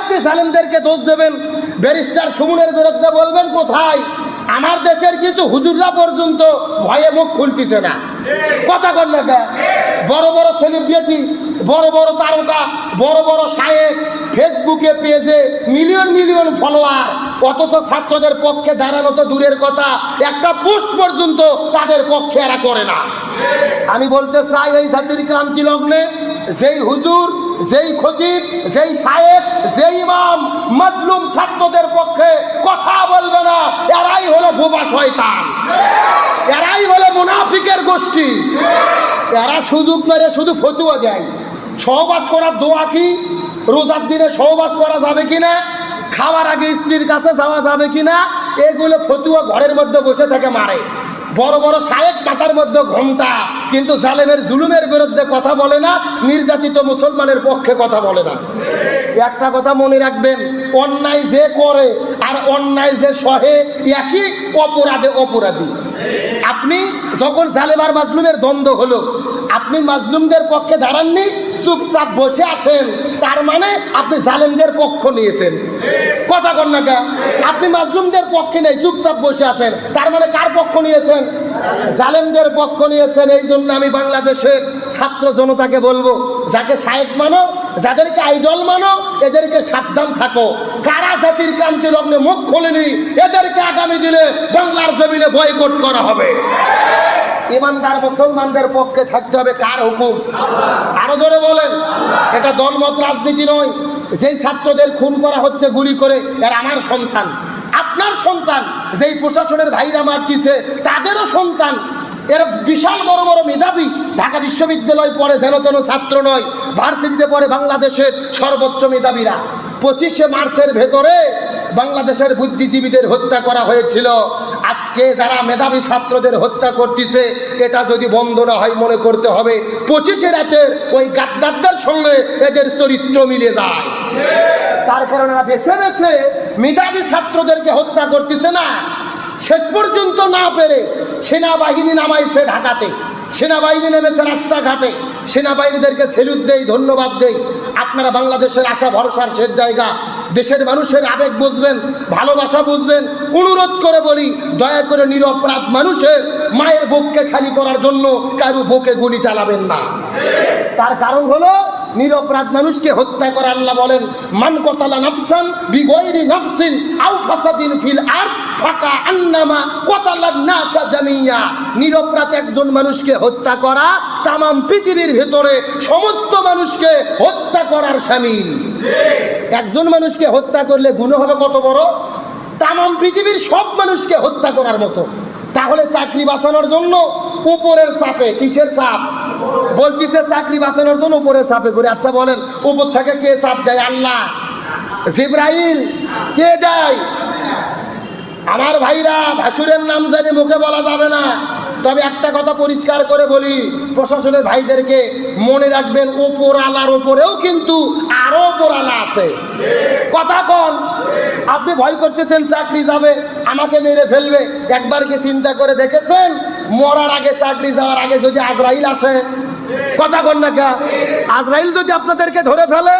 আপনি জালেমদেরকে দোষ দেবেন? ব্যারিস্টার সুমনের বিরুদ্ধে বলবেন কোথায়? আমার দেশের কিছু হুজুররা পর্যন্ত ভয়ে মুখ খুলতেছে না। কথা কর না বড় বড় সেলিব্রিটি বড় বড় তারকা, বড় বড় শায়েক, ফেসবুকে পেজে মিলিয়ন মিলিয়ন ফলোয়ার অথচ ছাত্রদের পক্ষে দাঁড়ানো তো দূরের কথা। একটা পোস্ট পর্যন্ত তাদের পক্ষে এরা করে না। আমি বলতে চাই এই জাতির ক্রান্তি লগ্নে যেই হুজুর যেই খতিব, যেই সাহেব, যেই ইমাম মজলুম ছাত্রদের পক্ষে কথা বলবে না, এরাই হলো বোবা শয়তান। এরাই হলো মুনাফিকের গোষ্ঠী। এরা সুযোগ মেরে শুধু ফতুয়া দেয়। সহবাস করার দোয়া কি? রোজার দিনে সহবাস করা যাবে কি না? খাওয়ার আগে স্ত্রীর কাছে যাওয়া যাবে কিনা এগুলো ফতুয়া ঘরের মধ্যে বসে থেকে মারে। বড় বড় শায়েক মাথার মধ্যে ঘণ্টা কিন্তু জালেমের জুলুমের বিরুদ্ধে কথা বলে না, নির্যাতিত মুসলমানের পক্ষে কথা বলে না। একটা কথা মনে রাখবেন, অন্যায় যে করে আর অন্যায় যে সহে, একই অপরাধে অপরাধী। আপনি যখন জালেম আর মাজলুমের দ্বন্দ্ব হলো, আপনি মাজলুমদের পক্ষে দাঁড়াননি চুপচাপ বসে আছেন, তার মানে আপনি জালেমদের পক্ষ নিয়েছেন। কথা কন না? আপনি মাজলুমদের পক্ষে নেই, চুপচাপ বসে আছেন। তার মানে কার পক্ষ নিয়েছেন? জালেমদের পক্ষ নিয়েছেন, এই জন্য আমি বাংলাদেশের ছাত্র জনতাকে বলব, যাকে শায়েক মানো, যাদেরকে আইডল মানো, এদেরকে সাবধান থাকো। কারা জাতির ক্রান্তি লগ্নে মুখ খোলেনি, এদেরকে আগামী দিনে বাংলার জমিনে বয়কট করা হবে। ইমানদার মুসলমানদের পক্ষে থাকতে হবে কার হুকুম? আরও জোরে বলেন। এটা দলমত রাজনীতি নয়। যেই ছাত্রদের খুন করা হচ্ছে গুলি করে, এর আমার সন্তান। আপনার সন্তান, যেই প্রশাসনের ভাইরা মারতিছে তাদেরও সন্তান। এর বিশাল বড় বড় মেধাবী। ঢাকা বিশ্ববিদ্যালয় পড়ে যেন তেন ছাত্র নয়, ভার্সিটিতে পড়ে বাংলাদেশের সর্বোচ্চ মেধাবীরা। পঁচিশে মার্চের ভেতরে বাংলাদেশের বুদ্ধিজীবীদের হত্যা করা হয়েছিল। আজকে যারা মেধাবী ছাত্রদের হত্যা করতেছে, এটা যদি বন্ধ না হয় মনে করতে হবে, পঁচিশে রাতের ওই গাদ্দারদের সঙ্গে এদের চরিত্র মিলে যায়। তার কারণে বেছে বেছে মেধাবী ছাত্রদেরকে হত্যা করতেছে না। শেষ পর্যন্ত না পেরে সেনাবাহিনী নামাইছে ঢাকাতে, সেনাবাহিনী নেমেছে রাস্তাঘাটে, সেনাবাহিনীদেরকে সেলুট দেই, ধন্যবাদ দেই। আপনারা বাংলাদেশের আশা, ভরসার শেষ জায়গা। দেশের মানুষের আবেগ বুঝবেন, ভালোবাসা বুঝবেন, অনুরোধ করে বলি, দয়া করে নিরপরাধ মানুষের মায়ের বুককে খালি করার জন্য কারু বুকে গুলি চালাবেন না। তার কারণ হলো নিরপরাধ মানুষকে হত্যা করে আল্লাহ বলেন, মান কতালা নাফসান বিগয়রি নাফসিন আও ফাসাদিন ফিল আর ফাকা আন্নামা কতালা নাসা জামিয়া। নিরপরাধ একজন মানুষকে হত্যা করা তামাম পৃথিবীর ভেতরে সমস্ত মানুষকে হত্যা করার সামিল। একজন মানুষকে হত্যা করলে গুণ হবে কত বড়? তামাম পৃথিবীর সব মানুষকে হত্যা করার মতো। তাহলে চাকরি বাঁচানোর জন্য উপরের চাপে কিসের চাপ? বলতিছে চাকরি বাঁচানোর জন্য উপরের চাপে করে। আচ্ছা বলেন, উপর থেকে কে চাপ দেয়? আল্লাহ। জিব্রাইল, কে দেয়? আমার ভাইরা, ভাসুরের নাম জানি মুখে বলা যাবে না। তবে একটা কথা পরিষ্কার করে বলি, প্রশাসনের ভাইদেরকে মনে রাখবেন ওপর আলার ওপরেও কিন্তু আরও ওপর আলা আছে। কথা কন। আপনি ভয় করতেছেন, চাকরি যাবে, আমাকে মেরে ফেলবে। একবার কি চিন্তা করে দেখেছেন? মরার আগে চাকরি যাওয়ার আগে যদি আজরাইল আসে, কথা কন না কে আজরাইল যদি আপনাদেরকে ধরে ফেলে,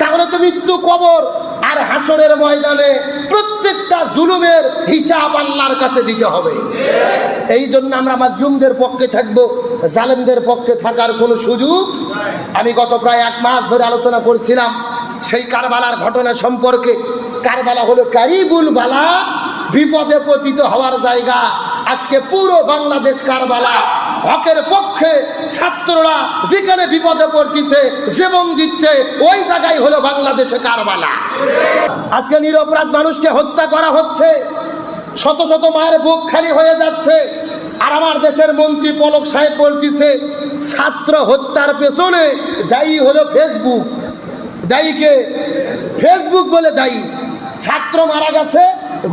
তাহলে তো মৃত্যু কবর। আর হাসরের ময়দানে প্রত্যেকটা জুলুমের হিসাব আল্লাহর কাছে দিতে হবে। এই জন্য আমরা মাজলুমদের পক্ষে থাকব। জালেমদের পক্ষে থাকার কোনো সুযোগ আমি গত প্রায় এক মাস ধরে আলোচনা করছিলাম, সেই কারবালার ঘটনা সম্পর্কে। কারবালা হলো কারিবুল বালা, বিপদে পতিত হওয়ার জায়গা। আজকে পুরো বাংলাদেশ কারবালা। হকের পক্ষে ছাত্ররা যেখানে বিপদে পড়তেছে জীবন দিচ্ছে, ওই জায়গায় হলো বাংলাদেশে কারবালা। আজকে নিরপরাধ মানুষকে হত্যা করা হচ্ছে। শত শত মায়ের বুক খালি হয়ে যাচ্ছে। আর আমার দেশের মন্ত্রী পলক সাহেব বলতেছে, ছাত্র হত্যার পেছনে দায়ী হলো ফেসবুক দায়ীকে ফেসবুক বলে দায়ী। ছাত্র মারা গেছে,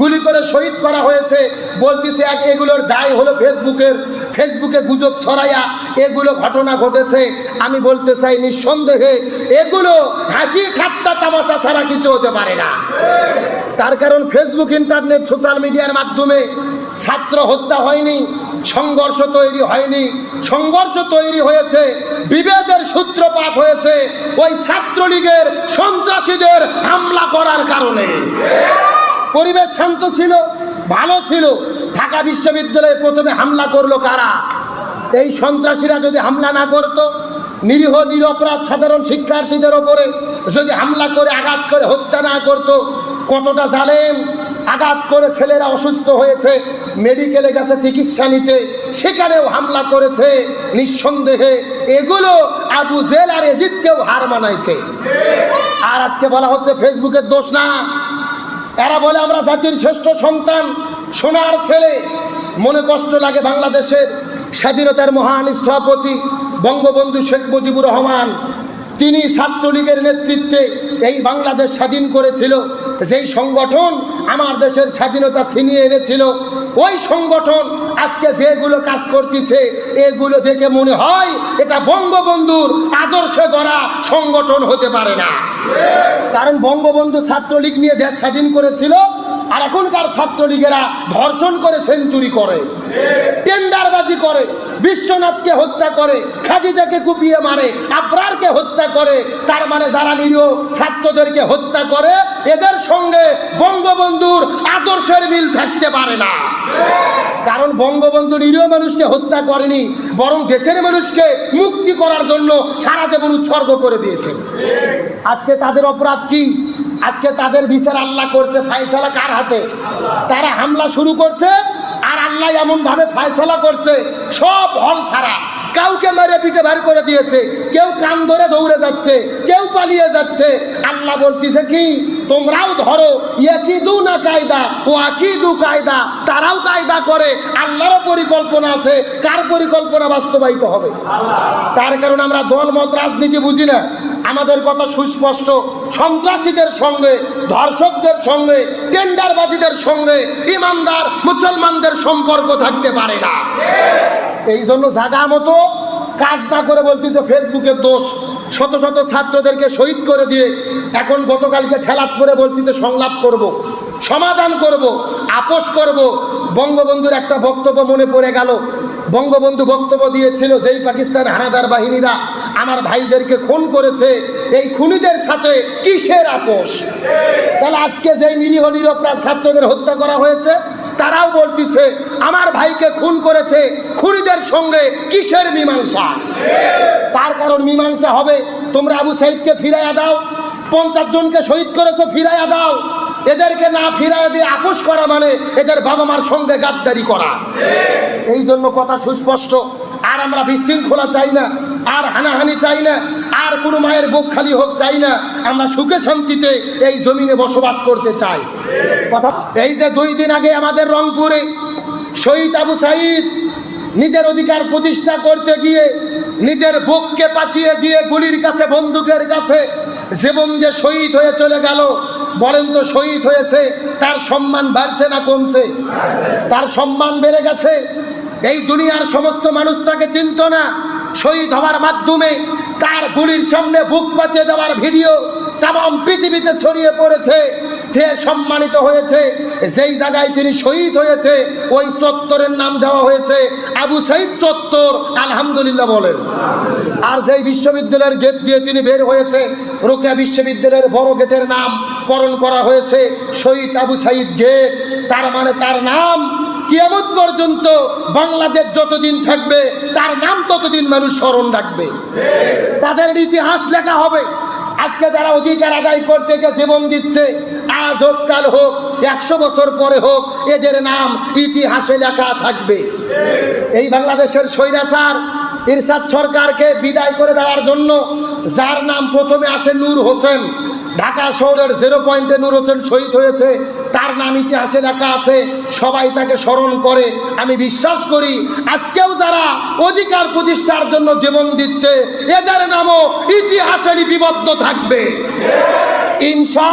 গুলি করে শহীদ করা হয়েছে। বলতেছে এক, এগুলোর দায় হলো ফেসবুকের। ফেসবুকে গুজব ছড়াইয়া এগুলো ঘটনা ঘটেছে। আমি বলতে চাই নিঃসন্দেহে, এগুলো হাসি, ঠাট্টা, তামাশা ছাড়া কিছু হতে পারে না। তার কারণ ফেসবুক, ইন্টারনেট, সোশ্যাল মিডিয়ার মাধ্যমে ছাত্র হত্যা হয়নি, সংঘর্ষ তৈরি হয়নি, সংঘর্ষ তৈরি হয়েছে, বিভেদের সূত্রপাত হয়েছে, ওই ছাত্রলীগের সন্ত্রাসীদের হামলা করার কারণে। পরিবেশ শান্ত ছিল, ভালো ছিল। ঢাকা বিশ্ববিদ্যালয়ে প্রথমে হামলা করল কারা? এই সন্ত্রাসীরা যদি হামলা না করতো, নিরীহ, নিরপরাধ সাধারণ শিক্ষার্থীদের ওপরে যদি হামলা করে, আঘাত করে, হত্যা না করতো, কতটা জালেম আঘাত করে ছেলেরা অসুস্থ হয়েছে মেডিকেলে গেছে চিকিৎসা নিতে, সেখানেও হামলা করেছে। নিঃসন্দেহে এগুলো আবু জেল আর এজিদকেও হার মানাইছে। আর আজকে বলা হচ্ছে ফেসবুকের দোষ না। এরা বলে আমরা জাতির শ্রেষ্ঠ সন্তান, সোনার ছেলে। মনে কষ্ট লাগে বাংলাদেশের স্বাধীনতার মহান স্থপতি বঙ্গবন্ধু শেখ মুজিবুর রহমান। তিনি ছাত্রলীগের নেতৃত্বে এই বাংলাদেশ স্বাধীন করেছিল, যেই সংগঠন আমার দেশের স্বাধীনতা ছিনিয়ে এনেছিল, ওই সংগঠন আজকে যেগুলো কাজ করতেছে, এগুলো দেখে মনে হয় এটা বঙ্গবন্ধুর আদর্শে গড়া সংগঠন হতে পারে না। কারণ বঙ্গবন্ধু ছাত্রলীগ নিয়ে দেশ স্বাধীন করেছিল আর এখনকার ছাত্রলীগেরা ধর্ষণ করে সেঞ্চুরি করে, টেন্ডারবাজি করে, বিশ্বনাথকে হত্যা করে, খাদিজাকে কুপিয়ে মারে, আবরারকে হত্যা করে, তার মানে যারা নিরীহ ছাত্রদেরকে হত্যা করে, এদের সঙ্গে বঙ্গবন্ধুর আদর্শের মিল থাকতে পারে না। কারণ বঙ্গবন্ধু নিরীহ মানুষকে হত্যা করেনি, বরং দেশের মানুষকে মুক্তি করার জন্য সারা জীবন উৎসর্গ করে দিয়েছে। আজকে তাদের অপরাধ কি? আজকে তাদের বিচার আল্লাহ করছে ফাইসালা কার হাতে? তারা হামলা শুরু করছে আর আল্লাহ এমন ভাবে ফায়সালা করছে, সব হল ছাড়া। কাউকে মেরে পিঠে বের করে দিয়েছে, কেউ কান ধরে দৌড়ে যাচ্ছে, কেউ পালিয়ে যাচ্ছে। আল্লাহ বলতেছে কি, তোমরাও ধরো, ইয়াকিদু না কায়দা? ও আকিদু কায়দা। তারাও কায়দা করে, আল্লাহরও পরিকল্পনা আছে, কার পরিকল্পনা বাস্তবায়িত হবে? তার কারণে আমরা দল দলমত রাজনীতি বুঝি না। আমাদের কথা সুস্পষ্ট। সন্ত্রাসীদের সঙ্গে, ধর্ষকদের সঙ্গে, টেন্ডারবাজিদের সঙ্গে ইমানদার মুসলমানদের সম্পর্ক থাকতে পারে না। এই জন্য জাগা মতো কাজ না করে বলতেছে ফেসবুকের দোষ। শত শত ছাত্রদেরকে শহীদ করে দিয়ে এখন গতকালকে ঠেলাত করে বলতেছে সংলাপ করব। সমাধান করব, আপোষ করব। বঙ্গবন্ধুর একটা বক্তব্য মনে পড়ে গেল। বঙ্গবন্ধু বক্তব্য দিয়েছিল, যেই পাকিস্তান হানাদার বাহিনীরা আমার ভাইদেরকে খুন করেছে, এই খুনিদের সাথে কিসের আপোষ? তাহলে আজকে যেই নিরীহ নিরপরাধ ছাত্রদের হত্যা করা হয়েছে, তারাও বলতেছে, আমার ভাইকে খুন করেছে খুনিদের সঙ্গে কিসের মীমাংসা? তার কারণ মীমাংসা হবে, তোমরা আবু সাইদকে ফিরাইয়া দাও, পঞ্চাশ জনকে শহীদ করেছ, ফিরাইয়া দাও। এদেরকে না ফিরাইয়া দিয়ে আপোষ করা মানে এদের বাবা মার সঙ্গে গাদ্দারি করা। এই জন্য কথা সুস্পষ্ট, আর আমরা বিশৃঙ্খলা চাই না। আর হানাহানি চাই না, আর কোনো মায়ের বুক খালি হোক চাই না, আমরা সুখে শান্তিতে এই জমিনে বসবাস করতে চাই। কথা এই যে দুই দিন আগে আমাদের রংপুরে শহীদ আবু সাইদ নিজের অধিকার প্রতিষ্ঠা করতে গিয়ে নিজের বুককে পাঠিয়ে দিয়ে গুলির কাছে, বন্দুকের কাছে জীবন যে শহীদ হয়ে চলে গেল। বলেন তো শহীদ হয়েছে, তার সম্মান বাড়ছে না কমছে? তার সম্মান বেড়ে গেছে? এই দুনিয়ার সমস্ত মানুষ তাকে চিনত না। শহীদ হওয়ার মাধ্যমে তার গুলির সামনে বুক পাতিয়ে দেওয়ার ভিডিও তাম পৃথিবীতে ছড়িয়ে পড়েছে। যে সম্মানিত হয়েছে, যেই জায়গায় তিনি শহীদ হয়েছে, ওই চত্বরের নাম দেওয়া হয়েছে, আবু সাইদ চত্বর। আলহামদুলিল্লাহ বলেন। আর যেই বিশ্ববিদ্যালয়ের গেট দিয়ে তিনি বের হয়েছে, রোকেয়া বিশ্ববিদ্যালয়ের বড় গেটের নাম করণ করা হয়েছে, শহীদ আবু সাইদ গেট। তার মানে তার নাম কিয়ামত পর্যন্ত বাংলাদেশ যতদিন থাকবে, তার নাম ততদিন মানুষ স্মরণ রাখবে। তাদের ইতিহাস লেখা হবে। আজকে যারা অধিকার আদায় করতে গিয়ে জীবন দিচ্ছে, আজ হোক, কাল হোক, একশো বছর পরে হোক, এদের নাম ইতিহাসে লেখা থাকবে। এই বাংলাদেশের স্বৈরাচার ইরশাদ সরকারকে বিদায় করে দেওয়ার জন্য, যার নাম প্রথমে আসে নূর হোসেন ঢাকা শহরের জিরো পয়েন্টে নূর হোসেন শহীদ হয়েছে। তার নাম ইতিহাসে লেখা আছে, সবাই তাকে স্মরণ করে। আমি বিশ্বাস করি, আজকেও যারা অধিকার প্রতিষ্ঠার জন্য জীবন দিচ্ছে, এদের নামও ইতিহাসে লিপিবদ্ধ থাকবে। ইনশা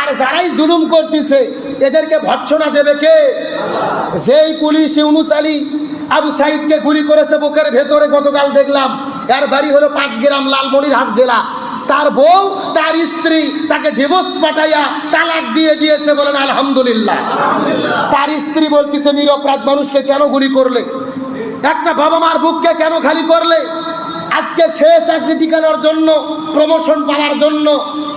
আর যারাই জুলুম করতেছে, এদেরকে ভৎসনা দেবে কে? যেই পুলিশ ইউনুস আবু সাইদকে গুলি করেছে বুকের ভেতরে গতকাল দেখলাম। এর বাড়ি হলো পাঁচ পাটগ্রাম লালমনিরহাট জেলা। তার বউ তার স্ত্রী তাকে ডিভোর্স পাঠাইয়া তালাক দিয়ে দিয়েছে বলেন আলহামদুলিল্লাহ। তার স্ত্রী বলতেছে নিরপরাধ মানুষকে কেন গুলি করলে? একটা বাবা মার বুককে কেন খালি করলে? আজকে সে চাকরি টিকানোর জন্য প্রমোশন পাওয়ার জন্য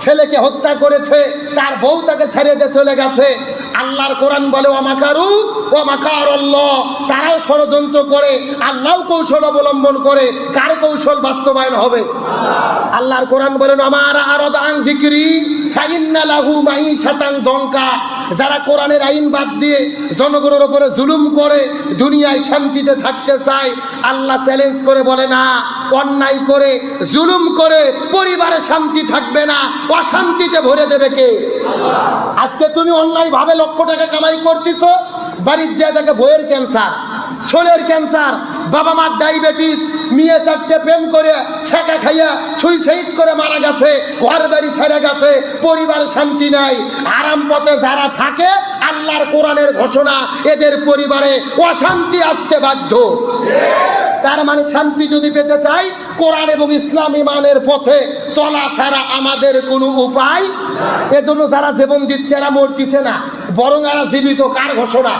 ছেলেকে হত্যা করেছে তার বউ তাকে ছেড়ে দিয়ে চলে গেছে। আল্লাহর কোরআন বলে অমাকারু তারাও ষড়যন্ত্র করে আল্লাহ কৌশল অবলম্বন করে, কার কৌশল বাস্তবায়ন হবে? আল্লাহর কোরআন বলেন আমার আরদ আং জিকিরি দঙ্কা যারা কোরআনের আইন বাদ দিয়ে জনগণের উপরে জুলুম করে, দুনিয়ায় শান্তিতে থাকতে চায়, আল্লাহ চ্যালেঞ্জ করে বলে, না, অন্যায় করে, জুলুম করে, পরিবারে শান্তি থাকবে না, অশান্তিতে ভরে দেবে কে? আজকে তুমি অন্যায় ভাবে লক্ষ টাকা কামাই করতেছো বাড়ির যায় বইয়ের ক্যান্সার শোলের ক্যান্সার বাবা মার ডায়াবেটিস মেয়ে চারটে প্রেম করে ছেঁকা খাইয়া সুইসাইড করে মারা গেছে, ঘর বাড়ি ছেড়ে গেছে, পরিবার শান্তি নাই, আরাম পথে যারা থাকে, আল্লাহর কোরআনের ঘোষণা, এদের পরিবারে অশান্তি আসতে বাধ্য। তার মানে শান্তি যদি পেতে চাই, কোরআন এবং ইসলাম ইমানের পথে চলা ছাড়া আমাদের কোনো উপায় এজন্য যারা জীবন দিচ্ছে, এরা মরতিছে না। বরং এরা জীবিত কার ঘোষণা?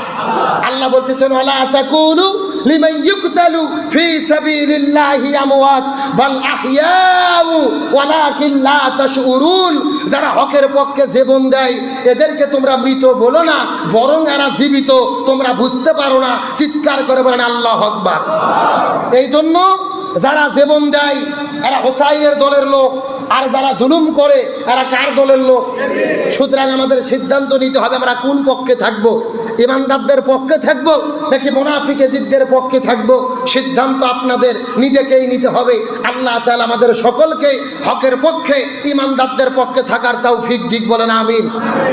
আল্লাহ বলতেছেন, ওয়ালা তাকুলু লিমান ইউকতালু ফি সাবিলিল্লাহি আমওয়াত বাল আহইয়াউ ওয়ালাকিন লা তাশউরুন। যারা হকের পক্ষে জীবন দেয়, এদেরকে তোমরা মৃত বলো না, বরং এরা জীবিত। তোমরা বুঝতে পারো না, চিৎকার করে বলেন, আল্লাহ আকবার। এই জন্য যারা জীবন দেয়, এরা হোসাইনের দলের লোক। আর যারা জুলুম করে, এরা কার দলের লোক? সুতরাং আমাদের সিদ্ধান্ত নিতে হবে আমরা কোন পক্ষে থাকব? ইমানদারদের পক্ষে থাকব নাকি মোনাফিকে জিদ্দের পক্ষে থাকব? সিদ্ধান্ত আপনাদের, নিজেকেই নিতে হবে। আল্লাহ তাআলা আমাদের সকলকে হকের পক্ষে ইমানদারদের পক্ষে থাকার তাও ফিক দিক বলেন, আমিন।